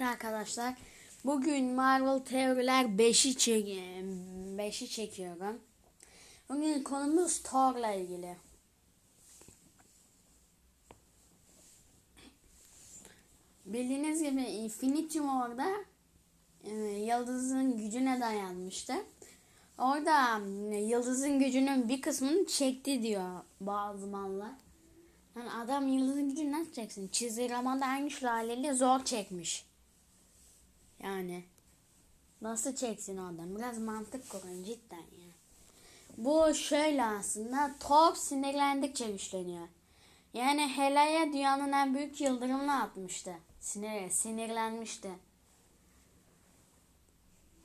Evet arkadaşlar. Bugün Marvel Teoriler 5'i çek 5'i çekiyorum. Bugün konumuz Thor'la ilgili. Bildiğiniz gibi Infinity War'da e, Yıldız'ın gücüne dayanmıştı. Orada e, Yıldız'ın gücünün bir kısmını çekti diyor bazı mallar. Yani adam Yıldız'ın gücünü nasıl çeksin? Çizgi romanda güçlü haliyle zor çekmiş. Yani nasıl çeksin oradan? Biraz mantık kurun cidden ya. Bu şöyle aslında Thor sinirlendikçe güçleniyor. Yani Hela'ya dünyanın en büyük yıldırımını atmıştı. Sinir, sinirlenmişti.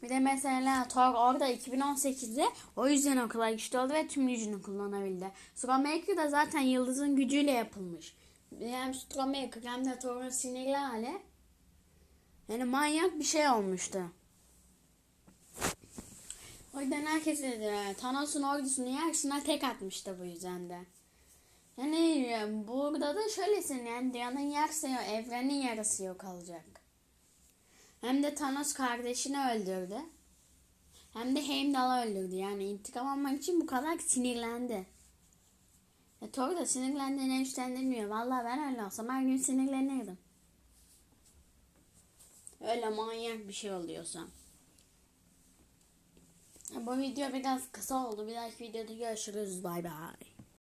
Bir de mesela Thor orada 2018'de o yüzden o kadar güçlü oldu ve tüm gücünü kullanabildi. Stormmaker da zaten yıldızın gücüyle yapılmış. Hem Stormmaker hem de Thor'un sinirli hali. Yani manyak bir şey olmuştu. O yüzden herkes dedi, Thanos'un ordusunu yarısına tek atmıştı bu yüzden de. Yani burada da şöylesin yani dünyanın yarısı yok, evrenin yarısı yok olacak. Hem de Thanos kardeşini öldürdü. Hem de Heimdall'ı öldürdü. Yani intikam almak için bu kadar sinirlendi. E, Thor da sinirlendiğine güçlendirmiyor. Vallahi ben öyle olsam her gün sinirlenirdim. Öyle manyak bir şey oluyorsa. Bu video biraz kısa oldu. Bir dahaki videoda görüşürüz. Bay bay.